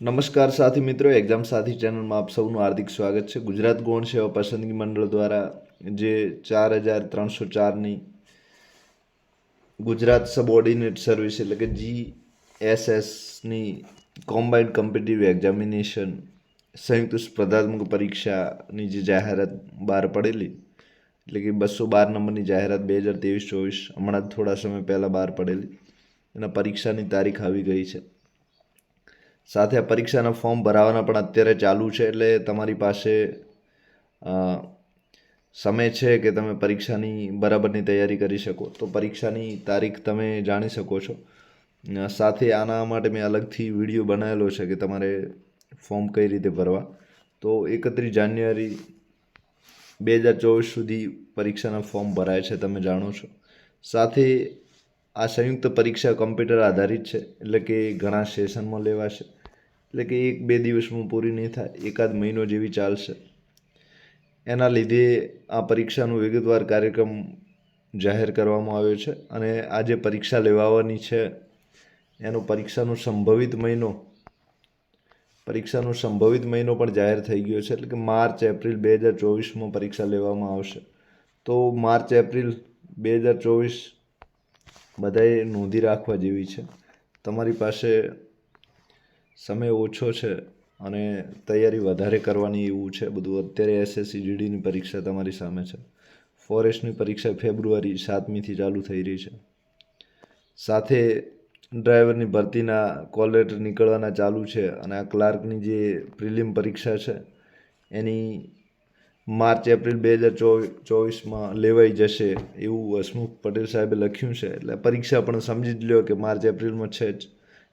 નમસ્કાર સાથી મિત્રો એક્ઝામ સાથી ચેનલમાં આપ સૌનું હાર્દિક સ્વાગત છે. ગુજરાત ગૌણ સેવા પસંદગી મંડળ દ્વારા જે ચાર હજાર ત્રણસો ચારની ગુજરાત સબઓર્ડિનેટ સર્વિસ એટલે કે જી એસ એસની કોમ્બાઇન્ડ કોમ્પિટિટિવ એક્ઝામિનેશન સંયુક્ત સ્પર્ધાત્મક પરીક્ષાની જે જાહેરાત બહાર પડેલી, એટલે કે બસો બાર નંબરની જાહેરાત બે હજાર ત્રેવીસ ચોવીસ, હમણાં જ થોડા સમય પહેલાં બહાર પડેલી, એના પરીક્ષાની તારીખ આવી ગઈ છે. સાથે પરીક્ષાના ફોર્મ ભરાવાના પણ અત્યારે ચાલુ છે, એટલે તમારી પાસે સમય છે કે તમે પરીક્ષાની બરાબરની તૈયારી કરી શકો. તો પરીક્ષાની તારીખ તમે જાણી શકો છો. સાથે આના માટે મેં અલગથી વીડિયો બનાવેલો છે કે તમારે ફોર્મ કઈ રીતે ભરવા. તો એકત્રીસ જાન્યુઆરી બે હજાર ચોવીસ સુધી પરીક્ષાના ફોર્મ ભરાય છે, તમે જાણો છો. સાથે આ સંયુક્ત પરીક્ષા કમ્પ્યુટર આધારિત છે, એટલે કે ઘણા સેશનમાં લેવાશે. એટલે કે એક બે દિવસમાં પૂરી નહીં થાય, એકાદ મહિનો જેવી ચાલશે. એના લીધે આ પરીક્ષાનો વિગતવાર કાર્યક્રમ જાહેર કરવામાં આવ્યો છે અને આ જે પરીક્ષા લેવાવાની છે, એનો પરીક્ષાનો સંભવિત મહિનો, પરીક્ષાનો સંભવિત મહિનો પણ જાહેર થઈ ગયો છે, એટલે કે માર્ચ, એપ્રિલ બે હજાર ચોવીસમાં પરીક્ષા લેવામાં આવશે. તો માર્ચ, એપ્રિલ બે હજાર ચોવીસ બધાએ નોંધી રાખવા જેવી છે. તમારી પાસે સમય ઓછો છે અને તૈયારી વધારે કરવાની એવું છે બધું. અત્યારે એસએસસી જીડીની પરીક્ષા તમારી સામે છે. ફોરેસ્ટની પરીક્ષા ફેબ્રુઆરી સાતમીથી ચાલુ થઈ રહી છે. સાથે ડ્રાઈવરની ભરતીના કોલ લેટર નીકળવાના ચાલુ છે અને આ ક્લાર્કની જે પ્રિલિમ પરીક્ષા છે, એની માર્ચ, એપ્રિલ બે હજાર ચોવીસમાં લેવાઈ જશે એવું હસમુખ પટેલ સાહેબે લખ્યું છે. એટલે પરીક્ષા પણ સમજી જ લ્યો કે માર્ચ, એપ્રિલમાં છે જ.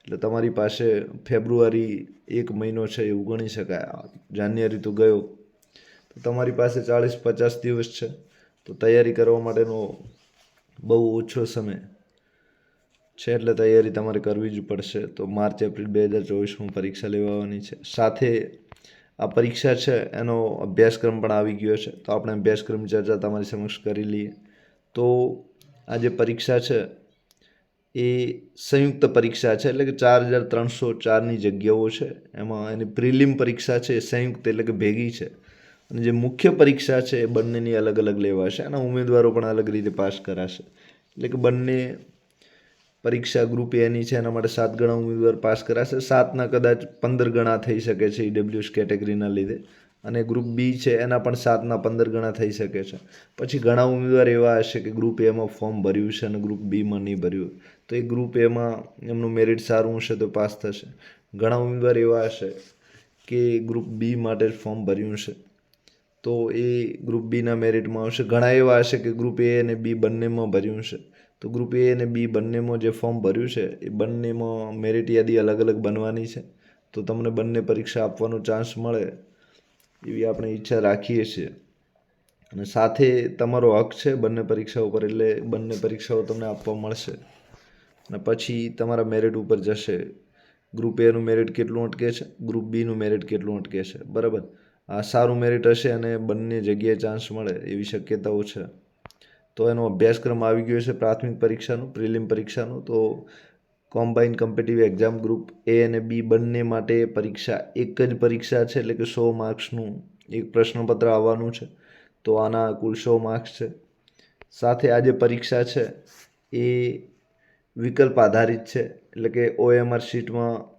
એટલે તમારી પાસે ફેબ્રુઆરી એક મહિનો છે એવું ગણી શકાય. જાન્યુઆરી તો ગયો. તો તમારી પાસે ચાળીસ પચાસ દિવસ છે. તો તૈયારી કરવા માટેનો બહુ ઓછો સમય છે એટલે તૈયારી તમારે કરવી જ પડશે. તો માર્ચ, એપ્રિલ બે હજાર ચોવીસમાં પરીક્ષા લેવાની છે. સાથે આ પરીક્ષા છે એનો અભ્યાસક્રમ પણ આવી ગયો છે. તો આપણે અભ્યાસક્રમ ચર્ચા તમારી સમક્ષ કરી લઈએ. તો આ જે પરીક્ષા છે એ સંયુક્ત પરીક્ષા છે, એટલે કે ચાર હજાર ત્રણસો ચારની જગ્યાઓ છે, એમાં એની પ્રિલિમ પરીક્ષા છે, એ સંયુક્ત એટલે કે ભેગી છે. અને જે મુખ્ય પરીક્ષા છે, એ બંનેની અલગ અલગ લેવાશે અને ઉમેદવારો પણ અલગ રીતે પાસ કરાશે. એટલે કે બંને પરીક્ષા ગ્રુપ એની છે, એના માટે સાત ગણા ઉમેદવાર પાસ કરાશે. સાતના કદાચ પંદર ગણા થઈ શકે છે ઈડબ્લ્યુએસ કેટેગરીના લીધે. અને ગ્રુપ બી છે, એના પણ સાતના પંદર ગણા થઈ શકે છે. પછી ઘણા ઉમેદવાર એવા હશે કે ગ્રુપ એમાં ફોર્મ ભર્યું છે અને ગ્રુપ બીમાં નહીં ભર્યું. તો એ ગ્રુપ એમાં એમનું મેરિટ સારું હશે તો પાસ થશે. ઘણા ઉમેદવાર એવા હશે કે ગ્રુપ બી માટે જ ફોર્મ ભર્યું છે તો એ ગ્રુપ બીના મેરિટમાં આવશે. ઘણા એવા હશે કે ગ્રુપ એ અને બી બંનેમાં ભર્યું છે તો ગ્રુપ એ અને બી બંનેમાં જે ફોર્મ ભર્યું છે, એ બંનેમાં મેરિટ યાદી અલગ અલગ બનવાની છે. તો તમને બંને પરીક્ષા આપવાનો ચાન્સ મળે એવી આપણે ઈચ્છા રાખીએ છીએ. અને સાથે તમારો હક છે બંને પરીક્ષાઓ ઉપર, એટલે બંને પરીક્ષાઓ તમને આપવા મળશે. અને પછી તમારા મેરિટ ઉપર જશે. ગ્રુપ એનું મેરિટ કેટલું અટકે છે? ગ્રુપ બીનું મેરિટ કેટલું અટકે છે? બરાબર? આ સારું મેરિટ હશે અને બંને જગ્યાએ ચાન્સ મળે એવી શક્યતાઓ છે. તો એનો અભ્યાસક્રમ આવી ગયો છે પ્રાથમિક પરીક્ષાનું, પ્રિલિમ પરીક્ષાનું. તો કોમ્બાઇન કમ્પિટિવ એક્ઝામ ગ્રુપ એ અને બી બંને માટે પરીક્ષા એક જ પરીક્ષા છે, એટલે કે સો માર્ક્સનું એક પ્રશ્નપત્ર આવવાનું છે. તો આના કુલ સો માર્ક્સ છે. સાથે આ જે પરીક્ષા છે એ વિકલ્પ આધારિત છે. એટલે કે ઓએમઆર શીટમાં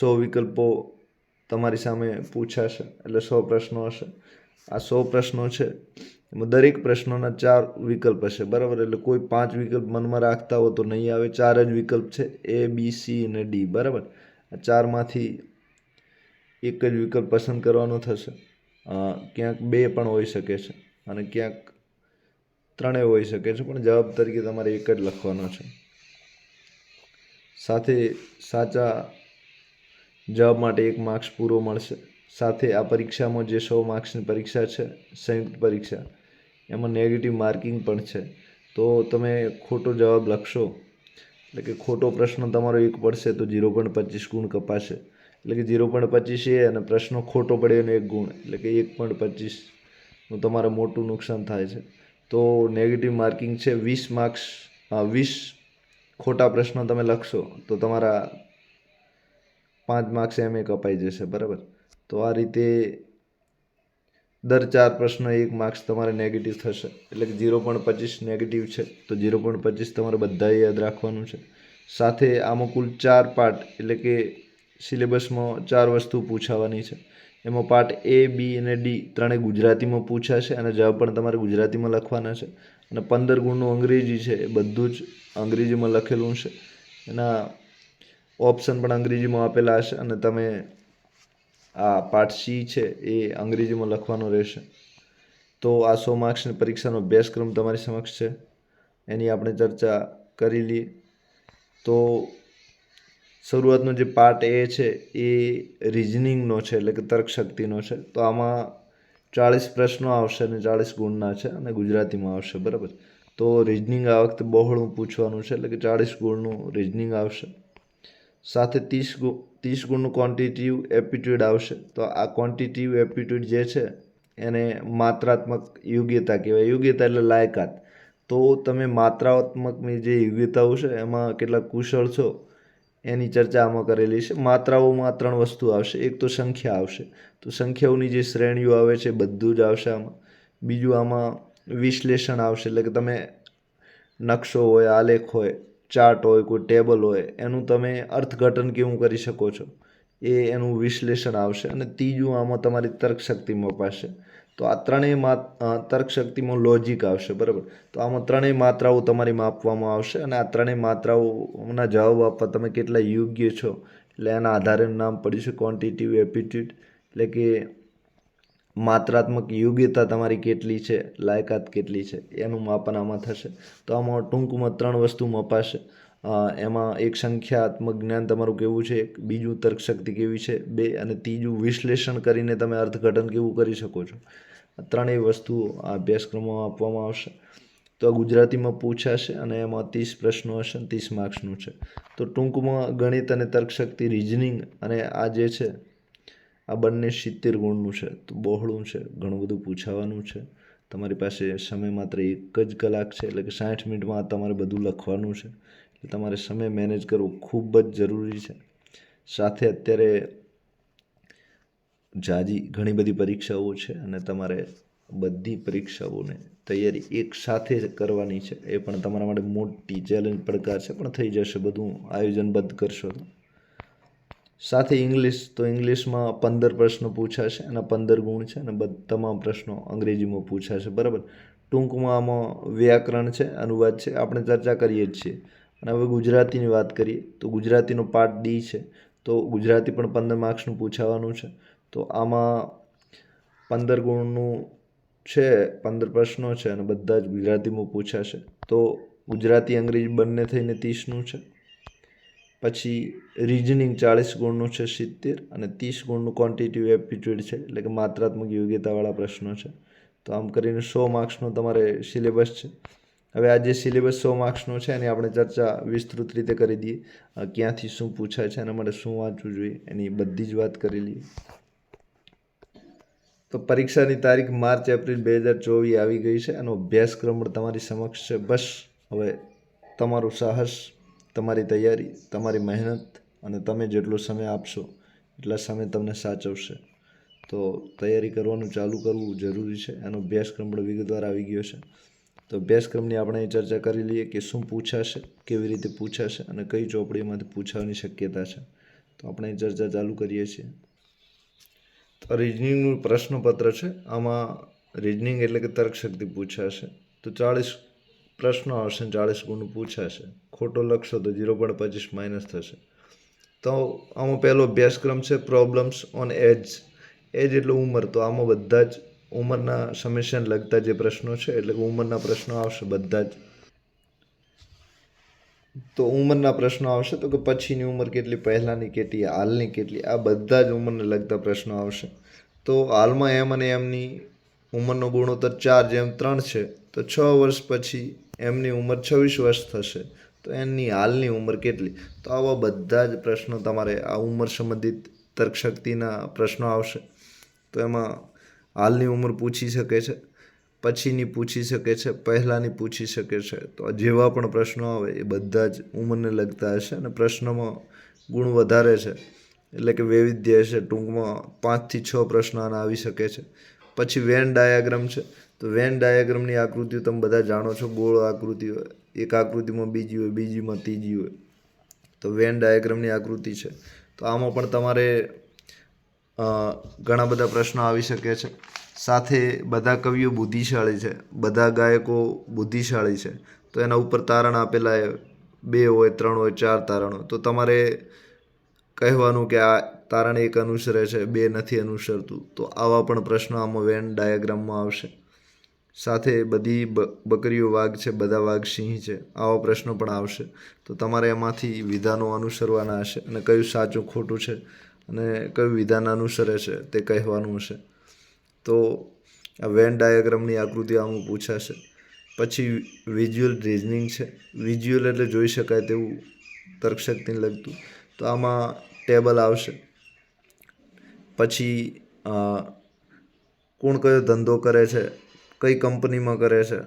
સો વિકલ્પો તમારી સામે પૂછાશે. એટલે સો પ્રશ્નો હશે. આ સો પ્રશ્નો છે. એમાં દરેક પ્રશ્નોના ચાર વિકલ્પ હશે. બરાબર? એટલે કોઈ પાંચ વિકલ્પ મનમાં રાખતા હો તો નહીં આવે. ચાર જ વિકલ્પ છે. એ બી સી અને ડી બરાબર? આ ચારમાંથી એક જ વિકલ્પ પસંદ કરવાનો થશે. ક્યાંક બે પણ હોઈ શકે છે. અને ક્યાંક ત્રણેય હોઈ શકે છે. પણ જવાબ તરીકે તમારે એક જ લખવાનો છે. સાથે સાચા જવાબ માટે એક માર્ક્સ પૂરો મળશે. સાથે આ પરીક્ષામાં જે સો માર્ક્સની પરીક્ષા છે, સંયુક્ત પરીક્ષા, એમાં નેગેટિવ માર્કિંગ પણ છે. તો તમે ખોટો જવાબ લખશો. એટલે કે ખોટો પ્રશ્ન તમારો એક પડશે તો ઝીરો પોઈન્ટ પચીસ ગુણ કપાશે. એટલે કે ઝીરો પોઈન્ટ પચીસ એ અને પ્રશ્ન ખોટો પડે એનો એક ગુણ. એટલે કે એક પોઈન્ટ પચીસનું તમારે મોટું નુકસાન થાય છે. તો નેગેટિવ માર્કિંગ છે, વીસ માર્ક્સ વીસ ખોટા પ્રશ્નો તમે લખશો તો તમારા પાંચ માર્ક્સ એમ એ કપાઈ જશે, બરાબર? તો આ રીતે દર ચાર પ્રશ્ન એક માર્ક્સ તમારે નેગેટિવ થશે. એટલે કે ઝીરો પોઈન્ટ પચીસ નેગેટિવ છે, તો ઝીરો પોઈન્ટ પચીસ તમારે બધાએ યાદ રાખવાનું છે. સાથે આમાં કુલ ચાર પાર્ટ એટલે કે સિલેબસમાં ચાર વસ્તુ પૂછાવાની છે. એમાં પાર્ટ એ બી અને ડી ત્રણેય ગુજરાતીમાં પૂછાશે અને જવાબ પણ તમારે ગુજરાતીમાં લખવાના છે. અને પંદર ગુણનું અંગ્રેજી છે, એ બધું જ અંગ્રેજીમાં લખેલું છે. એના ઓપ્શન પણ અંગ્રેજીમાં આપેલા હશે અને તમે આ પાર્ટ સી છે, એ અંગ્રેજીમાં લખવાનો રહેશે. તો આ સો માર્ક્સની પરીક્ષાનો અભ્યાસક્રમ તમારી સમક્ષ છે. એની આપણે ચર્ચા કરી લઈએ. તો શરૂઆતનો જે પાર્ટ એ છે, એ રિઝનિંગનો છે, એટલે કે તર્કશક્તિનો છે. તો આમાં ચાળીસ પ્રશ્નો આવશે અને ચાળીસ ગુણના છે અને ગુજરાતીમાં આવશે, બરાબર? તો રિઝનિંગ આ વખતે બહોળું પૂછવાનું છે, એટલે કે ચાળીસ ગુણનું રિઝનિંગ આવશે. સાથે ત્રીસ ગુણ ત્રીસ ગુણનું ક્વોન્ટિટિવ એપ્ટિટ્યૂડ આવશે. તો આ ક્વોન્ટિટિવ એપ્ટિટ્યૂડ જે છે, એને માત્રાત્મક યોગ્યતા કહેવાય. યોગ્યતા એટલે લાયકાત. તો તમે માત્રાત્મકની જે યોગ્યતાઓ છે, એમાં કેટલા કુશળ છો એની ચર્ચા આમાં કરેલી છે. માત્રાઓમાં ત્રણ વસ્તુ આવશે. એક તો સંખ્યા આવશે. તો સંખ્યાઓની જે શ્રેણીઓ આવે છે બધું જ આવશે આમાં. બીજું આમાં વિશ્લેષણ આવશે. એટલે કે તમે નકશો હોય, આલેખ હોય, ચાર્ટ હોય, કોઈ ટેબલ હોય, એનું તમે અર્થઘટન કેવું કરી શકો છો? એ એનું વિશ્લેષણ આવશે. અને ત્રીજું આમાં તમારી તર્કશક્તિ મપાશે. તો આ ત્રણેય મા તર્કશક્તિમાં લોજિક આવશે, બરાબર? તો આમાં ત્રણેય માત્રાઓ તમારી માપવામાં આવશે અને આ ત્રણેય માત્રાઓના જવાબ આપવા તમે કેટલા યોગ્ય છો? એટલે એના આધારે નામ પડ્યું છે ક્વોન્ટિટિવ એપ્ટિટ્યૂડ એટલે કે માત્રાત્મક યોગ્યતા તમારી કેટલી છે, લાયકાત કેટલી છે, એનું માપન આમાં થશે. તો આમાં ટૂંકમાં ત્રણ વસ્તુ મપાશે. એમાં એક સંખ્યાત્મક જ્ઞાન તમારું કેવું છે? એક બીજું તર્કશક્તિ કેવી છે? બે અને ત્રીજું વિશ્લેષણ કરીને તમે અર્થઘટન કેવું કરી શકો છો? ત્રણેય વસ્તુઓ આ અભ્યાસક્રમમાં આપવામાં આવશે. તો આ ગુજરાતીમાં પૂછાશે અને એમાં ત્રીસ પ્રશ્નો હશે ત્રીસ માર્ક્સનું છે. તો ટૂંકમાં ગણિત અને તર્કશક્તિ રિઝનિંગ અને આ જે છે, આ બંને સિત્તેર ગુણનું છે. તો બહોળું છે, ઘણું બધું પૂછાવાનું છે. તમારી પાસે સમય માત્ર એક જ કલાક છે, એટલે કે સાઠ મિનિટમાં તમારે બધું લખવાનું છે. તમારે સમય મેનેજ કરવો ખૂબ જ જરૂરી છે. સાથે અત્યારે જાજી ઘણી બધી પરીક્ષાઓ છે અને તમારે બધી પરીક્ષાઓને તૈયારી એક સાથે કરવાની છે. એ પણ તમારા માટે મોટી ચેલેન્જ પડકાર છે, પણ થઈ જશે બધું આયોજનબદ્ધ કરશો તો. સાથે ઇંગ્લિશ તો ઇંગ્લિશમાં પંદર પ્રશ્નો પૂછાશે, એના પંદર ગુણ છે અને બધ, તમામ પ્રશ્નો અંગ્રેજીમાં પૂછાશે, બરાબર? ટૂંકમાં આમાં વ્યાકરણ છે, અનુવાદ છે, આપણે ચર્ચા કરીએ જ છીએ. અને હવે ગુજરાતીની વાત કરીએ, તો ગુજરાતીનો પાર્ટ ડી છે. તો ગુજરાતી પણ પંદર માર્ક્સનું પૂછાવાનું છે. તો આમાં પંદર ગુણનું છે, પંદર પ્રશ્નો છે અને બધા જ ગુજરાતીમાં પૂછાશે. તો ગુજરાતી, અંગ્રેજી બંને થઈને ત્રીસનું છે. પછી રિઝનિંગ ચાળીસ ગુણનું છે સિત્તેર અને ત્રીસ ગુણનું ક્વોન્ટિટિવ એપ્ટિટ્યૂડ છે, એટલે કે માત્રાત્મક યોગ્યતાવાળા પ્રશ્નો છે. તો આમ કરીને સો માર્ક્સનો તમારે સિલેબસ છે. હવે આ જે સિલેબસ સો માર્ક્સનો છે એની આપણે ચર્ચા વિસ્તૃત રીતે કરી દઈએ. ક્યાંથી શું પૂછાય છે અને માટે શું વાંચવું જોઈએ, એની બધી જ વાત કરી લઈએ. તો પરીક્ષાની તારીખ માર્ચ, એપ્રિલ બે હજાર ચોવીસ આવી ગઈ છે. એનો અભ્યાસક્રમ પણ તમારી સમક્ષ છે. બસ, હવે તમારું સાહસ, તમારી તૈયારી, તમારી મહેનત અને તમે જેટલો સમય આપશો, એટલા સમય તમને સાચવશે. તો તૈયારી કરવાનું ચાલુ કરવું જરૂરી છે. એનો અભ્યાસક્રમ પણ વિગતવાર આવી ગયો છે. તો અભ્યાસક્રમની આપણે ચર્ચા કરી લઈએ કે શું પૂછાશે, કેવી રીતે પૂછાશે અને કઈ ચોપડીમાંથી પૂછવાની શક્યતા છે. તો આપણે ચર્ચા ચાલુ કરીએ છીએ. તો રિઝનિંગનું પ્રશ્નપત્ર છે. આમાં રિઝનિંગ એટલે કે તર્કશક્તિ પૂછાશે. તો ચાળીસ પ્રશ્નો આવશે ચાળીસ ગુણનું પૂછાશે. ખોટો લખશો તો ઝીરો પોઈન્ટ પચીસ માઇનસ થશે. તો આમાં પહેલો અભ્યાસક્રમ છે પ્રોબ્લેમ્સ ઓન એજ એજ એટલે ઉંમર. તો આમાં બધા જ ઉંમરના સમસ્યાને લગતા જે પ્રશ્નો છે, એટલે ઉંમરના પ્રશ્નો આવશે બધા જ. તો ઉંમરના પ્રશ્નો આવશે તો કે પછીની ઉંમર કેટલી, પહેલાંની કેટલી, હાલની કેટલી, આ બધા જ ઉંમરને લગતા પ્રશ્નો આવશે. તો હાલમાં એમ અને એમની ઉંમરનો ગુણોત્તર ચાર જેમ ત્રણ છે, તો છ વર્ષ પછી એમની ઉંમર છવ્વીસ વર્ષ થશે, તો એમની હાલની ઉંમર કેટલી? તો આવા બધા જ પ્રશ્નો તમારે આ ઉંમર સંબંધિત તર્કશક્તિના પ્રશ્નો આવશે. તો એમાં હાલની ઉંમર પૂછી શકે છે, પછીની પૂછી શકે છે, પહેલાંની પૂછી શકે છે. તો જેવા પણ પ્રશ્નો આવે એ બધા જ ઉંમરને લગતા હશે અને પ્રશ્નમાં ગુણ વધારે છે. એટલે કે વૈવિધ્ય છે ટૂંકમાં પાંચથી છ પ્રશ્નો આના આવી શકે છે. પછી વેન ડાયાગ્રામ છે. તો વેન ડાયાગ્રામની આકૃતિઓ તમે બધા જાણો છો. ગોળ આકૃતિ હોય, એક આકૃતિમાં બીજી હોય, બીજીમાં ત્રીજી હોય. તો વેન ડાયાગ્રામની આકૃતિ છે. તો આમાં પણ તમારે ઘણા બધા પ્રશ્નો આવી શકે છે. સાથે બધા કવિઓ બુદ્ધિશાળી છે. બધા ગાયકો બુદ્ધિશાળી છે. તો એના ઉપર તારણ આપેલા બે હોય, ત્રણ હોય, ચાર તારણો. તો તમારે કહેવાનું કે આ તારણ એક અનુસરે છે, બે નથી અનુસરતું. તો આવા પણ પ્રશ્નો આમાં વેન ડાયાગ્રામમાં આવશે. સાથે બધી બકરીઓ વાઘ છે, બધા વાઘ સિંહ છે, આવા પ્રશ્નો પણ આવશે. તો તમારે એમાંથી વિધાનો અનુસરવાના હશે અને કયું સાચું ખોટું છે અને કયું વિધાન અનુસરે છે તે કહેવાનું હશે. તો આ વેન ડાયાગ્રામની આકૃતિ આમાં પૂછાશે. પછી વિઝ્યુઅલ રિઝનિંગ છે. વિઝ્યુઅલ એટલે જોઈ શકાય તેવું તર્કશક્તિને લગતું. તો આમાં ટેબલ આવશે. પછી કોણ કયો ધંધો કરે છે, કઈ કંપનીમાં કરે છે,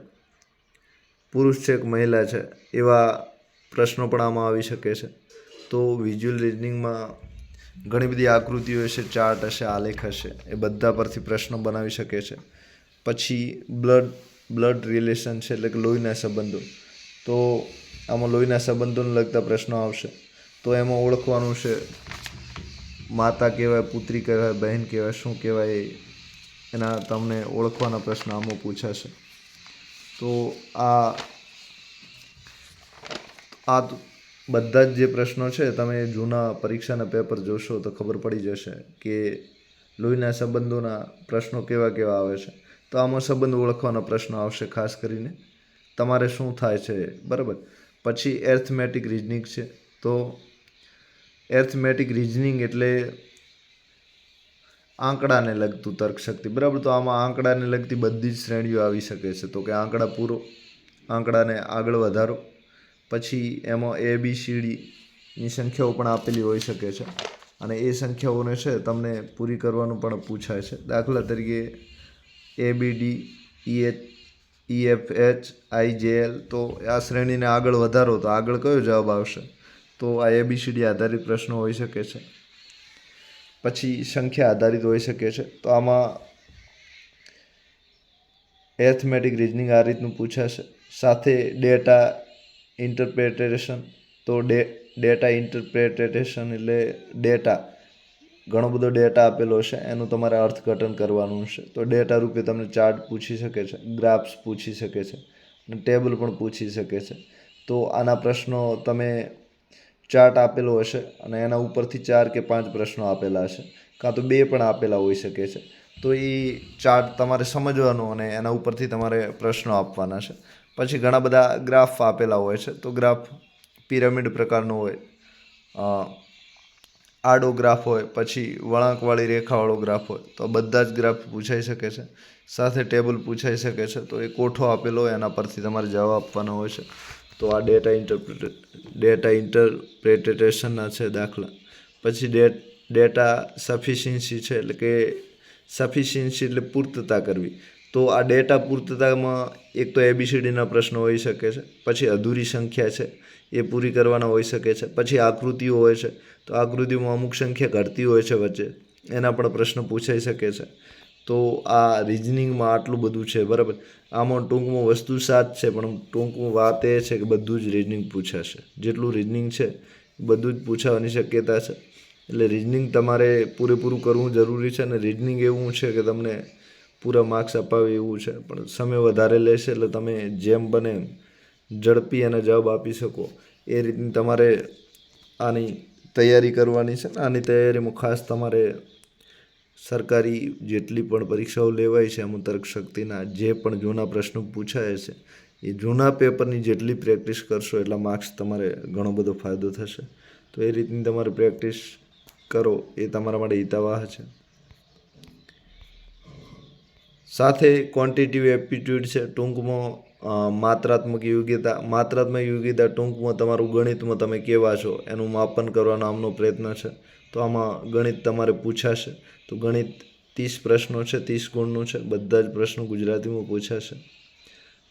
પુરુષ છે કે મહિલા છે, એવા પ્રશ્નો પણ આમાં આવી શકે છે. તો વિઝ્યુઅલ રિઝનિંગમાં ઘણી બધી આકૃતિઓ હશે, ચાર્ટ હશે, આલેખ હશે, એ બધા પરથી પ્રશ્નો બનાવી શકે છે. પછી બ્લડ બ્લડ રિલેશન છે એટલે કે લોહીના સંબંધો. તો આમાં લોહીના સંબંધોને લગતા પ્રશ્નો આવશે. તો એમાં ઓળખવાનું છે માતા કહેવાય, પુત્રી કહેવાય, બહેન કહેવાય, શું કહેવાય એના તમને ઓળખવાના પ્રશ્ન આમાં પૂછાશે. તો આ આ બધા જ જે પ્રશ્નો છે, તમે જૂના પરીક્ષાના પેપર જોશો તો ખબર પડી જશે કે લોહીના સંબંધોના પ્રશ્નો કેવા કેવા આવે છે. તો આમાં સંબંધ ઓળખવાના પ્રશ્ન આવશે ખાસ કરીને. તમારે શું થાય છે, બરાબર? પછી એર્થમેટિક રિઝનિંગ છે. તો એર્થમેટિક રિઝનિંગ એટલે આંકડાને લગતું તર્કશક્તિ, બરાબર? તો આમાં આંકડાને લગતી બધી જ શ્રેણીઓ આવી શકે છે. તો કે આંકડા પૂરો, આંકડાને આગળ વધારો પછી એમાં એ બી સી ડીની સંખ્યાઓ પણ આપેલી હોઈ શકે છે. અને એ સંખ્યાઓને છે તમને પૂરી કરવાનું પણ પૂછાય છે. દાખલા તરીકે A B D E H E F H I J L તો આ શ્રેણીને આગળ વધારો તો આગળ કયો જવાબ આવશે? તો આ એબીસીડી આધારિત પ્રશ્નો હોઈ શકે છે. પછી સંખ્યા આધારિત હોઈ શકે છે. તો આમાં એથમેટિક રિઝનિંગ આ રીતનું પૂછાશે. સાથે ડેટા ઇન્ટરપ્રેટેશન તો ડેટા ઇન્ટરપ્રેટેશન એટલે ડેટા ઘણો બધો ડેટા આપેલો છે, એનું તમારે અર્થઘટન કરવાનું છે. તો ડેટા રૂપે તમને ચાર્ટ પૂછી શકે છે ગ્રાફ્સ પૂછી શકે છે, અને ટેબલ પણ પૂછી શકે છે. તો આના પ્રશ્નો તમે ચાર્ટ આપેલો હશે, અને એના ઉપરથી ચાર કે પાંચ પ્રશ્નો આપેલા હશે, કાં તો બે પણ આપેલા હોઈ શકે છે. તો એ ચાર્ટ તમારે સમજવાનો અને એના ઉપરથી તમારે પ્રશ્નો આપવાના છે. પછી ઘણા બધા ગ્રાફ આપેલા હોય છે. તો ગ્રાફ પિરામિડ પ્રકારનો હોય આડો ગ્રાફ હોય, પછી વળાંકવાળી રેખાવાળો ગ્રાફ હોય. તો બધા જ ગ્રાફ પૂછાઈ શકે છે. સાથે ટેબલ પૂછાઈ શકે છે. તો એ કોઠો આપેલો હોય, એના પરથી તમારે જવાબ આપવાનો હોય છે. તો આ ડેટા ઇન્ટરપ્રિટે, ડેટા ઇન્ટરપ્રેટેશનના છે દાખલા. પછી ડેટ ડેટા સફિશિયન્સી છે, એટલે કે સફિશિયન્સી એટલે પૂર્તતા કરવી. તો આ ડેટા પૂર્તતામાં એક તો એબીસીડીના પ્રશ્નો હોઈ શકે છે, પછી અધૂરી સંખ્યા છે, એ પૂરી કરવાના હોઈ શકે છે, પછી આકૃતિઓ હોય છે, તો આકૃતિમાં અમુક સંખ્યા ઘટતી હોય છે વચ્ચે, એના પણ પ્રશ્ન પૂછાઈ શકે છે. તો આ રિઝનિંગમાં આટલું બધું છે, બરાબર? આમાં ટૂંકમાં વસ્તુ સાત છે, પણ ટૂંકમાં વાત એ છે કે બધું જ રિઝનિંગ પૂછાશે. જેટલું રિઝનિંગ છે, બધું જ પૂછાવાની શક્યતા છે. એટલે રિઝનિંગ તમારે પૂરેપૂરું કરવું જરૂરી છે અને રિઝનિંગ એવું છે કે તમને પૂરા માર્ક્સ અપાવે એવું છે. પણ સમય વધારે લેશે એટલે તમે જેમ બને ઝડપી અને જવાબ આપી શકો. એ રીતની તમારે આની તૈયારી કરવાની છે ને આની તૈયારીમાં ખાસ તમારે સરકારી જેટલી પણ પરીક્ષાઓ લેવાય છે એમાં તર્કશક્તિના જે પણ જૂના પ્રશ્નો પૂછાય છે, એ જૂના પેપરની જેટલી પ્રેક્ટિસ કરશો એટલા માર્ક્સ તમારે ઘણો બધો ફાયદો થશે. તો એ રીતની તમારે પ્રેક્ટિસ કરો, એ તમારા માટે હિતાવાહ છે. સાથે ક્વોન્ટિટિવ એપ્ટિટ્યૂડ છે, ટૂંકમાં માત્રાત્મક યોગ્યતા માત્રાત્મક યોગ્યતા ટૂંકમાં તમારું ગણિતમાં તમે કેવા છો, એનું માપન કરવાનો આમનો પ્રયત્ન છે. તો આમાં ગણિત તમારે પૂછાશે. તો ગણિત ત્રીસ પ્રશ્નો છે, ત્રીસ ગુણનું છે, બધા જ પ્રશ્નો ગુજરાતીમાં પૂછાશે.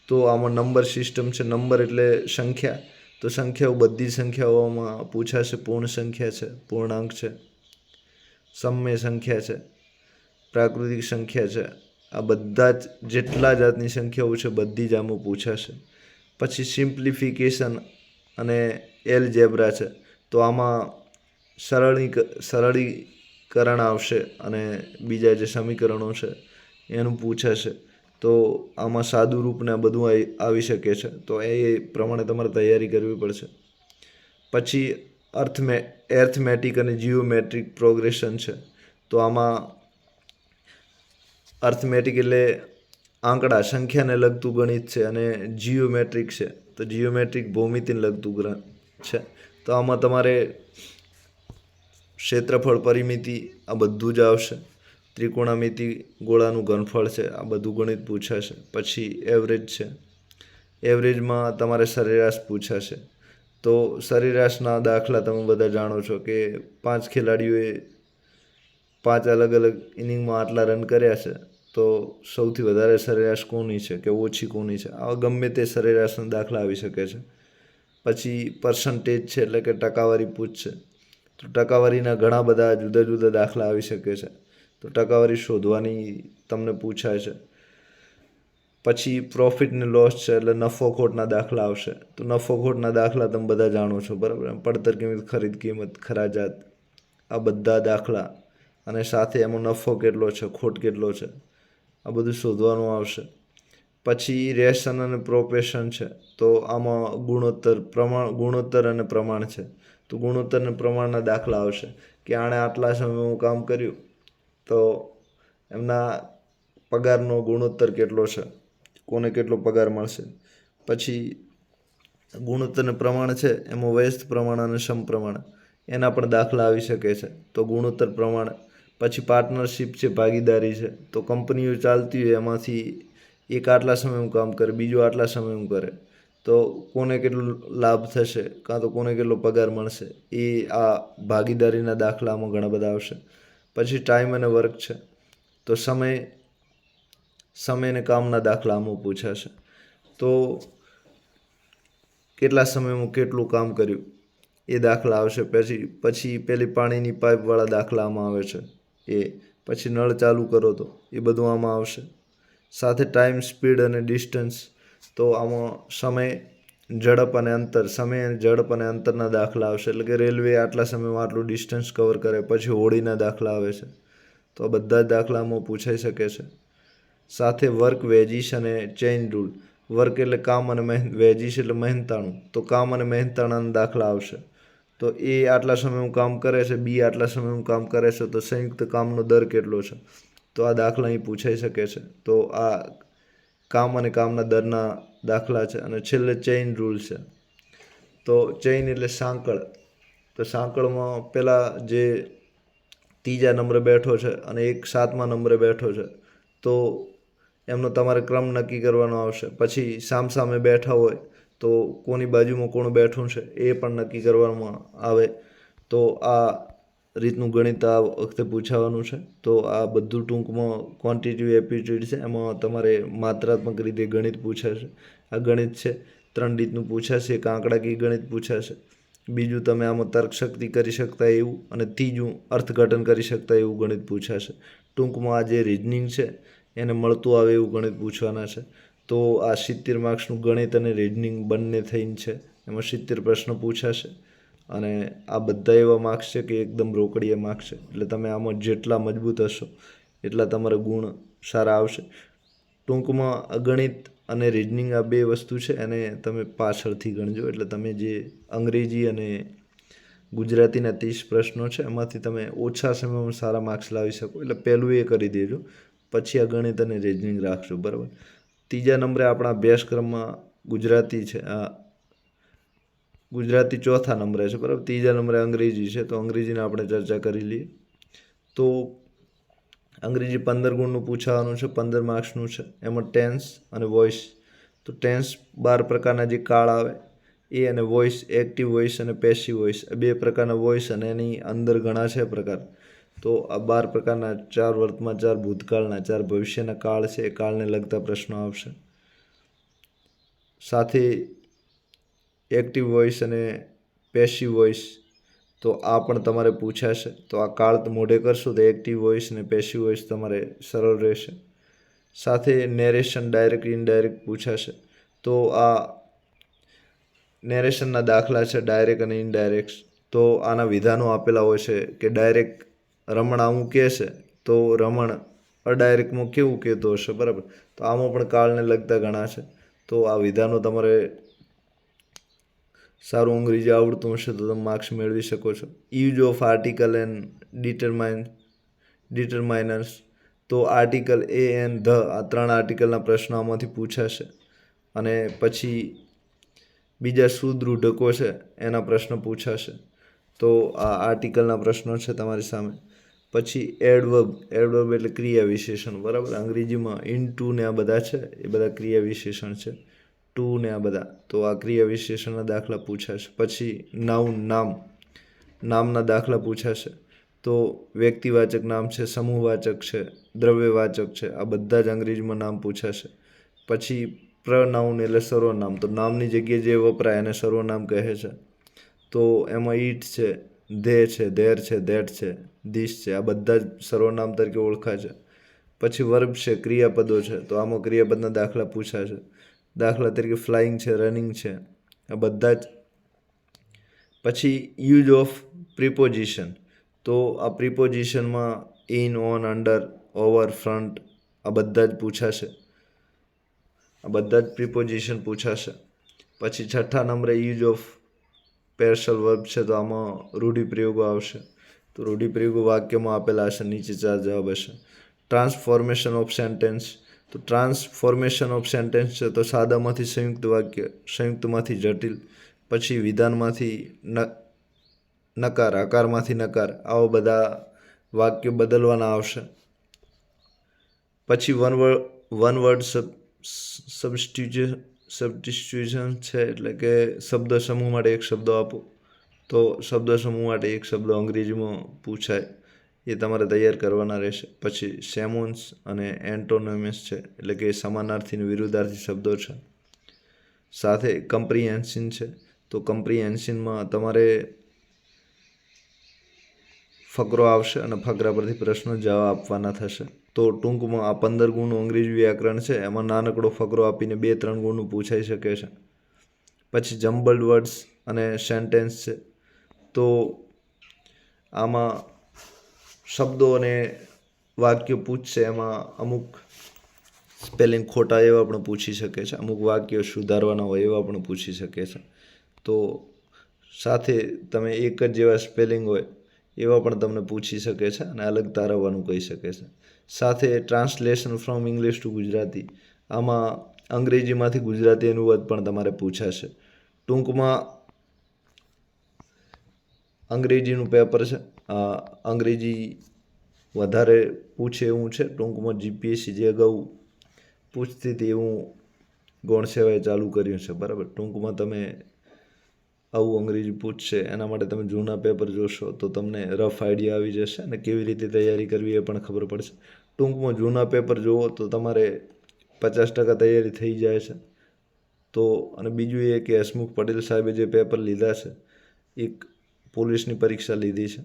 તો આમાં નંબર સિસ્ટમ છે, નંબર એટલે સંખ્યા. તો સંખ્યાઓ બધી સંખ્યાઓમાં પૂછાશે, પૂર્ણ સંખ્યા છે, પૂર્ણાંક છે, સમય સંખ્યા છે, પ્રાકૃતિક સંખ્યા છે. આ બધા જ જેટલા જાતની સંખ્યાઓ છે, બધી જ આમાં પૂછાશે. પછી સિમ્પ્લિફિકેશન અને એલ એલજેબ્રા છે, તો આમાં સરળી સરળીકરણ આવશે અને બીજા જે સમીકરણો છે, એનું પૂછાશે. તો આમાં સાદું રૂપને બધું આવી શકે છે. તો એ પ્રમાણે તમારે તૈયારી કરવી પડશે. પછી અર્થમે એર્થમેટિક અને જીઓમેટ્રિક પ્રોગ્રેશન છે. તો આમાં અર્થમેટિક એટલે આંકડા, સંખ્યાને લગતું ગણિત છે અને જીઓમેટ્રિક છે. તો જીઓમેટ્રિક ભૌમિતિને લગતું છે. તો આમાં તમારે ક્ષેત્રફળ, પરિમિતિ આ બધું જ આવશે. ત્રિકોણામિતિ ગોળાનું ઘનફળ છે, આ બધું ગણિત પૂછાશે. પછી એવરેજ છે. એવરેજમાં તમારે સરેરાશ પૂછાશે. તો સરેરાશના દાખલા તમે બધા જાણો છો કે પાંચ ખેલાડીઓએ પાંચ અલગ અલગ ઇનિંગમાં આટલા રન કર્યા છે. તો સૌથી વધારે સરેરાશ કોની છે કે ઓછી કોની છે? આવા ગમે તે સરેરાશના દાખલા આવી શકે છે. પછી પર્સન્ટેજ છે એટલે કે ટકાવારી પૂછશે તો ટકાવારીના ઘણા બધા જુદા જુદા દાખલા આવી શકે છે. તો ટકાવારી શોધવાની તમને પૂછાય છે. પછી પ્રોફિટ ને લોસ છે એટલે નફો ખોટના દાખલા આવશે. તો નફો ખોટના દાખલા તમે બધા જાણો છો, બરાબર? પડતર કિંમત, ખરીદ કિંમત, ખરાજાત, આ બધા દાખલા. અને સાથે એમાં નફો કેટલો છે, ખોટ કેટલો છે? આ બધું શોધવાનું આવશે. પછી રેશન અને પ્રોપેશન છે. તો આમાં ગુણોત્તર પ્રમાણ, ગુણોત્તર અને પ્રમાણ છે. તો ગુણોત્તર અને પ્રમાણના દાખલા આવશે કે આણે આટલા સમયમાં કામ કર્યું. તો એમના પગારનો ગુણોત્તર કેટલો છે? કોને કેટલો પગાર મળશે? પછી ગુણોત્તરને પ્રમાણ છે, એમાં વ્યસ્ત પ્રમાણ અને સમપ્રમાણ. એના પણ દાખલા આવી શકે છે. તો ગુણોત્તર પ્રમાણ પછી પાર્ટનરશિપ છે, ભાગીદારી છે, તો કંપનીઓ ચાલતી હોય એમાંથી એક આટલા સમય હું કામ કરે, બીજો આટલા સમય હું કરે, તો કોને કેટલો લાભ થશે, કાં તો કોને કેટલો પગાર મળશે, એ આ ભાગીદારીના દાખલામાં ઘણા બધા આવશે. પછી ટાઈમ અને વર્ક છે, તો સમય સમય અને કામના દાખલામાં પૂછાશે. તો કેટલા સમયમાં કેટલું કામ કર્યું, એ દાખલા આવશે. પછી પછી પેલી પાણીની પાઇપવાળા દાખલામાં આવે છે. એ પછી નળ ચાલુ કરો તો એ બધું આમાં આવશે. સાથે ટાઈમ સ્પીડ અને ડિસ્ટન્સ તો આમાં સમય, ઝડપ અને અંતર, સમય અને ઝડપ અને અંતરના દાખલા આવશે. એટલે કે રેલવે આટલા સમયમાં આટલું ડિસ્ટન્સ કવર કરે, પછી હોડીના દાખલા આવે છે. તો આ બધા જ દાખલામાં પૂછાઈ શકે છે. સાથે વર્ક વેજીસ અને ચેઇન રૂલ વર્ક એટલે કામ અને મહેન વેજીસ એટલે મહેનતાણું. તો કામ અને મહેનતાણાના દાખલા આવશે. તો એ આટલા સમયનું કામ કરે છે, બી આટલા સમયનું કામ કરે છે, તો સંયુક્ત કામનો દર કેટલો છે? તો આ દાખલા અહીં પૂછાઈ શકે છે. તો આ કામ અને કામના દરના દાખલા છે અને છેલ્લે ચેઇન રૂલ છે. તો ચેઇન એટલે સાંકળ. તો સાંકળમાં પહેલાં જે ત્રીજા નંબરે બેઠો છે અને એક સાતમા નંબરે બેઠો છે, તો એમનો તમારે ક્રમ નક્કી કરવાનો આવશે. પછી સામસામે બેઠા હોય તો કોની બાજુમાં કોણ બેઠું છે એ પણ નક્કી કરવામાં આવે. તો આ રીતનું ગણિત આ વખતે પૂછાવાનું છે. તો આ બધું ટૂંકમાં ક્વોન્ટિટિવ એપ્ટિટ્યૂડ છે. એમાં તમારે માત્રાત્મક રીતે ગણિત પૂછાશે. આ ગણિત છે. ત્રણ રીતનું પૂછાશે. એક આંકડાકીય ગણિત પૂછાશે. બીજું તમે આમાં તર્કશક્તિ કરી શકતા એવું અને ત્રીજું અર્થઘટન કરી શકતા એવું ગણિત પૂછાશે. ટૂંકમાં આ જે રિઝનિંગ છે, એને મળતું આવે એવું ગણિત પૂછવાના છે. તો આ સિત્તેર માર્ક્સનું ગણિત અને રિઝનિંગ બંને થઈને છે. એમાં સિત્તેર પ્રશ્ન પૂછાશે અને આ બધા એવા માર્ક્સ છે કે એકદમ રોકડીયા માર્ક્સ છે. એટલે તમે આમાં જેટલા મજબૂત હશો, એટલા તમારા ગુણ સારા આવશે. ટૂંકમાં ગણિત અને રિઝનિંગ આ બે વસ્તુ છે, એને તમે પાછળથી ગણજો. એટલે તમે જે અંગ્રેજી અને ગુજરાતીના ત્રીસ પ્રશ્નો છે, એમાંથી તમે ઓછા સમયમાં સારા માર્ક્સ લાવી શકો. એટલે પહેલું એ કરી દેજો, પછી આ ગણિત અને રીઝનિંગ રાખજો, બરાબર? ત્રીજા નંબરે આપણા અભ્યાસક્રમમાં ગુજરાતી છે ગુજરાતી ચોથા નંબરે છે, બરાબર? ત્રીજા નંબરે અંગ્રેજી છે, તો અંગ્રેજીને આપણે ચર્ચા કરી લઈએ. તો અંગ્રેજી પંદર ગુણનું પૂછાવાનું છે, પંદર માર્ક્સનું છે, એમાં ટેન્સ અને વોઇસ. તો ટેન્સ બાર પ્રકારના જે કાળ આવે, એ અને વોઇસ, એક્ટિવ વોઇસ અને પેસિવ વોઇસ. બે પ્રકારના વોઇસ અને એની અંદર ઘણા છે પ્રકાર. તો આ બાર પ્રકારના ચાર વર્તમાન, ચાર ભૂતકાળના, ચાર ભવિષ્યના કાળ છે, એ કાળને લગતા પ્રશ્નો આવશે. સાથે એક્ટિવ વોઇસ અને પેસિવ વોઇસ તો આ પણ તમારે પૂછાશે. તો આ કાળ મોઢે કરશો તો એક્ટિવ વોઇસ અને પેસિવ વોઇસ તમારે સરળ રહેશે. સાથે નેરેશન ડાયરેક્ટ ઇનડાયરેક્ટ પૂછાશે. તો આ નેરેશનના દાખલા છે ડાયરેક્ટ અને ઇનડાયરેક્ટ તો આના વિધાનો આપેલા હોય છે કે ડાયરેક્ટ રમણ આવું કહેશે, તો રમણ અડાયરેક્ટમાં કેવું કહેતો હશે, બરાબર? તો આમાં પણ કાળને લગતા ઘણા છે. તો આ વિધાનો તમારે સારું અંગ્રેજી આવડતું હશે તો તમે માર્ક્સ મેળવી શકો છો. Use of article and determine determiners તો આર્ટિકલ એ એન્ડ ધ આ ત્રણ આર્ટિકલના પ્રશ્નો આમાંથી પૂછાશે. અને પછી બીજા સુદૃઢકો છે, એના પ્રશ્નો પૂછાશે. તો આ આર્ટિકલના પ્રશ્નો છે તમારી સામે. પછી એડવર્બ એડવર્બ એટલે ક્રિયા વિશેષણ, બરાબર? અંગ્રેજીમાં ઇન ટુ ને આ બધા છે, એ બધા ક્રિયા વિશેષણ છે. ટુ ને આ બધા. તો આ ક્રિયા વિશેષણના દાખલા પૂછાશે. પછી નાઉન નામ. નામના દાખલા પૂછાશે. તો વ્યક્તિવાચક નામ છે, સમૂહવાચક છે, દ્રવ્યવાચક છે, આ બધા જ અંગ્રેજીમાં નામ પૂછાશે. પછી પ્રનાઉન એટલે સર્વનામ. તો નામની જગ્યાએ જે વપરાય એને સર્વનામ કહે છે. તો એમાં ઈટ છે ધે છે ધેર છે ધેટ છે, દિશ છે, આ બધા જ સર્વનામ તરીકે ઓળખાય છે. પછી વર્બ છે, ક્રિયાપદો છે, તો આમાં ક્રિયાપદના દાખલા પૂછાશે દાખલા તરીકે ફ્લાઇંગ છે, રનિંગ છે, આ બધા જ. પછી યુઝ ઓફ પ્રિપોઝિશન, તો આ પ્રિપોઝિશનમાં in, on, under, over, front, આ બધા જ પૂછાશે. આ બધા જ પ્રિપોઝિશન પૂછાશે. પછી છઠ્ઠા નંબરે યુઝ ઓફ પેર્શલ વર્બ છે તો આમાં રૂઢિપ્રયોગો આવશે. તો રૂઢિપ્રયોગો વાક્યમાં આપેલા હશે, નીચે ચાર જવાબ હશે. ટ્રાન્સફોર્મેશન ઓફ સેન્ટેન્સ તો ટ્રાન્સફોર્મેશન ઓફ સેન્ટેન્સ છે તો સાદામાંથી સંયુક્ત વાક્ય, સંયુક્તમાંથી જટિલ, પછી વિધાનમાંથી નકાર, આકારમાંથી નકાર, આવા બધા વાક્યો બદલવાના આવશે. પછી one word one word sub substitute substitution છે એટલે કે શબ્દ સમૂહ માટે એક શબ્દ આપો. તો શબ્દ સમૂહ માટે એક શબ્દ અંગ્રેજીમાં પૂછાય. એ તમારે તૈયાર કરવાના રહેશે. પછી સેમોન્સ અને એન્ટોનોમિસ છે એટલે કે સમાનાર્થી વિરુદ્ધાર્થી શબ્દો છે. સાથે કમ્પ્રિહેન્સિન છે. તો કમ્પ્રિહેન્સિનમાં તમારે ફકરો આવશે અને ફકરા પરથી પ્રશ્નો જવાબ આપવાના થશે. તો ટૂંકમાં આ પંદર ગુણનું અંગ્રેજી વ્યાકરણ છે, એમાં નાનકડો ફકરો આપીને બે ત્રણ ગુણનું પૂછાઈ શકે છે. પછી જમ્બલ્ડ વર્ડ્સ અને સેન્ટેન્સ છે. તો આમાં શબ્દો અને વાક્યો પૂછશે, એમાં અમુક સ્પેલિંગ ખોટા એવા પણ પૂછી શકે છે, અમુક વાક્યો સુધારવાના હોય એવા પણ પૂછી શકે છે. તો સાથે તમે એક જ જેવા સ્પેલિંગ હોય એવા પણ તમને પૂછી શકે છે અને અલગ તારવવાનું કહી શકે છે. સાથે translation from English to Gujarati. આમાં અંગ્રેજીમાંથી ગુજરાતી અનુવાદ પણ તમારે પૂછાશે. ટૂંકમાં અંગ્રેજીનું પેપર છે. અંગ્રેજી વધારે પૂછે એવું છે. ટૂંકમાં જીપીએસસી જે અગાઉ પૂછતી હતી એવું ગૌણ સેવાએ ચાલુ કર્યું છે. બરાબર? ટૂંકમાં તમે આવું અંગ્રેજી પૂછશે. એના માટે તમે જૂના પેપર જોશો તો તમને રફ આઈડિયા આવી જશે અને કેવી રીતે તૈયારી કરવી એ પણ ખબર પડશે. ટૂંકમાં જૂના પેપર જુઓ તો તમારે પચાસ ટકા તૈયારી થઈ જાય છે. તો, અને બીજું એ કે હસમુખ પટેલ સાહેબે જે પેપર લીધા છે, એક પોલીસની પરીક્ષા લીધી છે.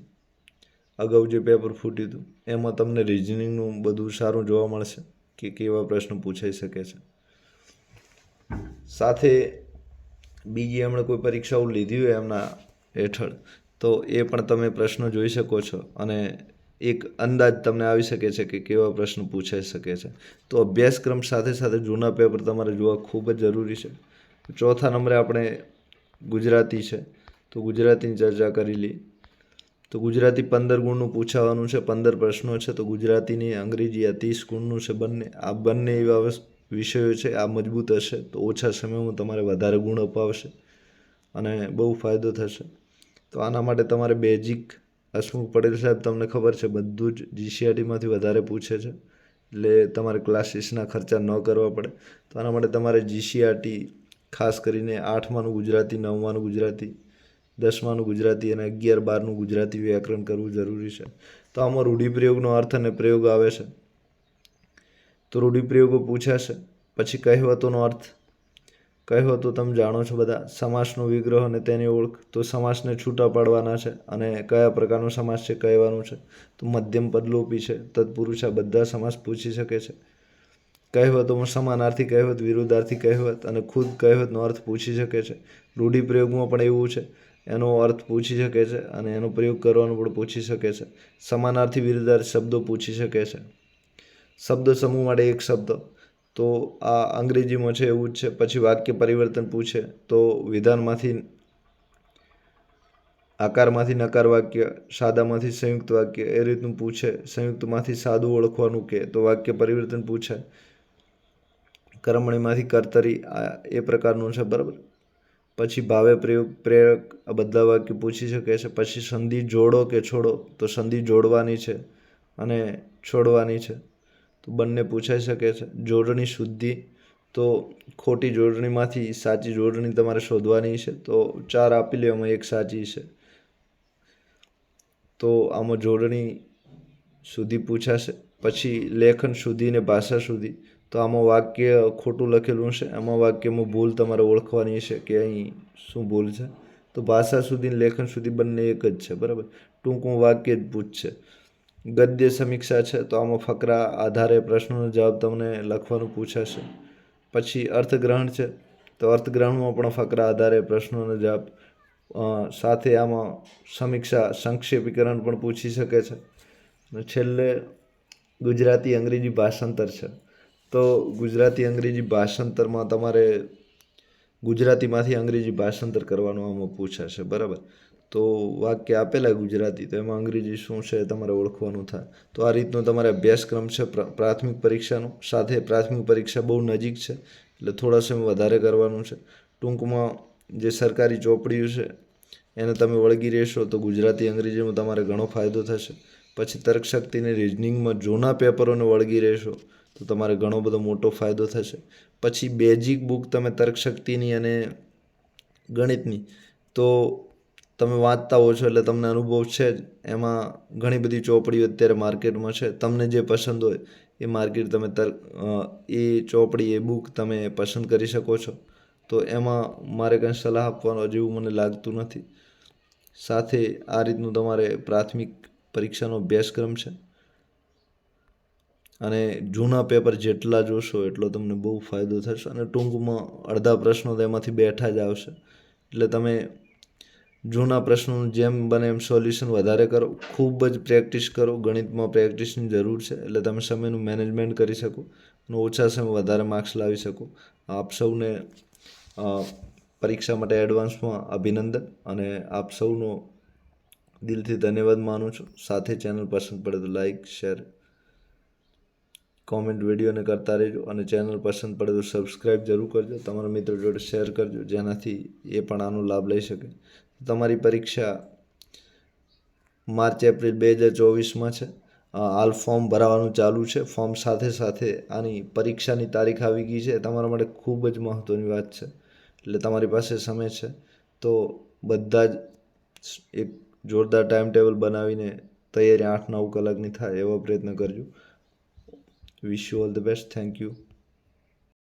અગાઉ જે પેપર ફૂટ્યું હતું, એમાં તમને રિઝનિંગનું બધું સારું જોવા મળશે કે કેવા પ્રશ્નો પૂછાઈ શકે છે. સાથે બીજી એમણે કોઈ પરીક્ષાઓ લીધી હોય એમના હેઠળ, તો એ પણ તમે પ્રશ્નો જોઈ શકો છો. અને એક અંદાજ તમને આવી શકે છે કે કેવા પ્રશ્ન પૂછાઈ શકે છે. તો અભ્યાસક્રમ સાથે સાથે જૂના પેપર તમારે જોવા ખૂબ જ જરૂરી છે. ચોથા નંબરે આપણે ગુજરાતી છે. તો ગુજરાતીની ચર્ચા કરી લઈ તો ગુજરાતી પંદર ગુણનું પૂછાવાનું છે, પંદર પ્રશ્નો છે, તો ગુજરાતીની અંગ્રેજી આ ત્રીસ ગુણનું છે બંને. આ બંને એવા વિષયો છે, આ મજબૂત હશે તો ઓછા સમયમાં તમારે વધારે ગુણ અપાવશે અને બહુ ફાયદો થશે. તો આના માટે તમારે બેઝિક હસમુખ પટેલ સાહેબ તમને ખબર છે? બધું જ જીસીઆરટીમાંથી વધારે પૂછે છે. એટલે તમારે ક્લાસીસના ખર્ચા ન કરવા પડે. તો આના માટે તમારે જીસીઆરટી ખાસ કરીને આઠમાનું ગુજરાતી, નવમાનું ગુજરાતી, દસમાનું ગુજરાતી અને અગિયાર, બારનું ગુજરાતી વ્યાકરણ કરવું જરૂરી છે. તો આમાં રૂઢિપ્રયોગનો અર્થ અને પ્રયોગ આવે છે. તો રૂઢિપ્રયોગો પૂછાશે. પછી કહેવતોનો અર્થ કહ્યું તો તમે જાણો છો બધા સમાસનો વિગ્રહ અને તેની ઓળખ તો સમાસને છૂટા પાડવાના છે અને કયા પ્રકારનો સમાસ છે કહેવાનું છે? તો મધ્યમ પદલોપી છે, તત્પુરુષ આ બધા સમાસ પૂછી શકે છે. કહેવતોમાં સમાનાર્થી કહેવત, વિરુદ્ધાર્થી કહેવત અને ખુદ કહેવતનો અર્થ પૂછી શકે છે. રૂઢિપ્રયોગમાં પણ એવું છે, એનો અર્થ પૂછી શકે છે અને એનો પ્રયોગ કરવાનો પણ પૂછી શકે છે. સમાનાર્થી વિરુદ્ધાર્થી શબ્દો પૂછી શકે છે. શબ્દ સમૂહ માટે એક શબ્દ. તો આ અંગ્રેજીમાં છે, એવું જ છે. પછી વાક્ય પરિવર્તન પૂછે, તો વિધાનમાંથી આકારમાંથી નકાર વાક્ય, સાદામાંથી સંયુક્ત વાક્ય, એ રીતનું પૂછે. સંયુક્તમાંથી સાદું ઓળખવાનું કે, તો વાક્ય પરિવર્તન પૂછે. કરમણીમાંથી કર્તરી, આ એ પ્રકારનું છે, બરાબર? પછી ભાવે પ્રયોગ, પ્રેરક, આ બધા વાક્ય પૂછી શકે છે. પછી સંધિ જોડો કે છોડો, તો સંધિ જોડવાની છે અને છોડવાની છે. તો બંને પૂછાઈ શકે છે. જોડણી શુદ્ધિ, તો ખોટી જોડણીમાંથી સાચી જોડણી તમારે શોધવાની છે. તો ચાર આપી લે, એમાં એક સાચી છે. તો આમાં જોડણી સુધી પૂછાશે. પછી લેખન સુધી ને ભાષા સુધી તો આમાં વાક્ય ખોટું લખેલું છે. આમાં વાક્યમાં ભૂલ તમારે ઓળખવાની છે કે અહીં શું ભૂલ છે. તો ભાષા સુધી લેખન સુધી બંને એક જ છે, બરાબર? ટૂંકું વાક્ય જ પૂછશે. ગદ્ય સમીક્ષા છે તો આમાં ફકરા આધારે પ્રશ્નોનો જવાબ તમને લખવાનું પૂછાશે. પછી અર્થગ્રહણ છે તો અર્થગ્રહણમાં પણ ફકરા આધારે પ્રશ્નોનો જવાબ સાથે આમાં સમીક્ષા, સંક્ષેપીકરણ પણ પૂછી શકે છે. અને છેલ્લે ગુજરાતી અંગ્રેજી ભાષાંતર છે. તો ગુજરાતી અંગ્રેજી ભાષાંતરમાં તમારે ગુજરાતીમાંથી અંગ્રેજી ભાષાંતર કરવાનું આમાં પૂછાશે, બરાબર? તો વાક્ય આપેલા ગુજરાતી, તો એમાં અંગ્રેજી શું છે તમારે ઓળખવાનું થાય. તો આ રીતનો તમારે અભ્યાસક્રમ છે પ્ર- પ્રાથમિક પરીક્ષાનો. સાથે પ્રાથમિક પરીક્ષા બહુ નજીક છે, એટલે થોડા સમય વધારે કરવાનું છે. ટૂંકમાં જે સરકારી ચોપડીઓ છે, એને તમે વળગી રહેશો તો ગુજરાતી, અંગ્રેજીમાં તમારે ઘણો ફાયદો થશે. પછી તર્કશક્તિને રિઝનિંગમાં જૂના પેપરોને વળગી રહેશો તો તમારે ઘણો બધો મોટો ફાયદો થશે. પછી બેઝિક બુક તમે તર્કશક્તિની અને ગણિતની, તો તમે વાંચતા હો છો એટલે તમને અનુભવ છે જ. એમાં ઘણી બધી ચોપડીઓ અત્યારે માર્કેટમાં છે. તમને જે પસંદ હોય એ માર્કેટ તમે તર એ ચોપડી, એ બુક તમે પસંદ કરી શકો છો. તો એમાં મારે કંઈ સલાહ આપવાનો જેવું મને લાગતું નથી. સાથે આ રીતનું તમારે પ્રાથમિક પરીક્ષાનો અભ્યાસક્રમ છે. અને જૂના પેપર જેટલા જોશો એટલો તમને બહુ ફાયદો થશે અને ટૂંકમાં અડધા પ્રશ્નો તો એમાંથી બેઠા જ આવશે. એટલે તમે જૂના પ્રશ્નોનું જેમ બને એમ સોલ્યુશન વધારે કરો. ખૂબ જ પ્રેક્ટિસ કરો. ગણિતમાં પ્રેક્ટિસની જરૂર છે. એટલે તમે સમયનું મેનેજમેન્ટ કરી શકો અને ઓછા સમય વધારે માર્ક્સ લાવી શકો. આપ સૌને પરીક્ષા માટે એડવાન્સમાં અભિનંદન અને આપ સૌનો દિલથી ધન્યવાદ માનું છું. સાથે ચેનલ પસંદ પડે તો લાઈક શેર કોમેન્ટ વિડીયોને કરતા રહેજો અને ચેનલ પસંદ પડે તો સબસ્ક્રાઈબ જરૂર કરજો. તમારા મિત્રો જોડે શેર કરજો. જેનાથી એ પણ આનો લાભ લઈ શકે. તમારી પરીક્ષા માર્ચ, એપ્રિલ બે હજાર ચોવીસમાં છે. હાલ ફોર્મ ભરાવાનું ચાલુ છે. ફોર્મ સાથે સાથે આની પરીક્ષાની તારીખ આવી ગઈ છે. તમારા માટે ખૂબ જ મહત્ત્વની વાત છે. એટલે તમારી પાસે સમય છે. તો બધા જ એક જોરદાર ટાઈમ ટેબલ બનાવીને તૈયારી આઠ નવ કલાકની થાય એવો પ્રયત્ન કરજો. Wish you all the best thank you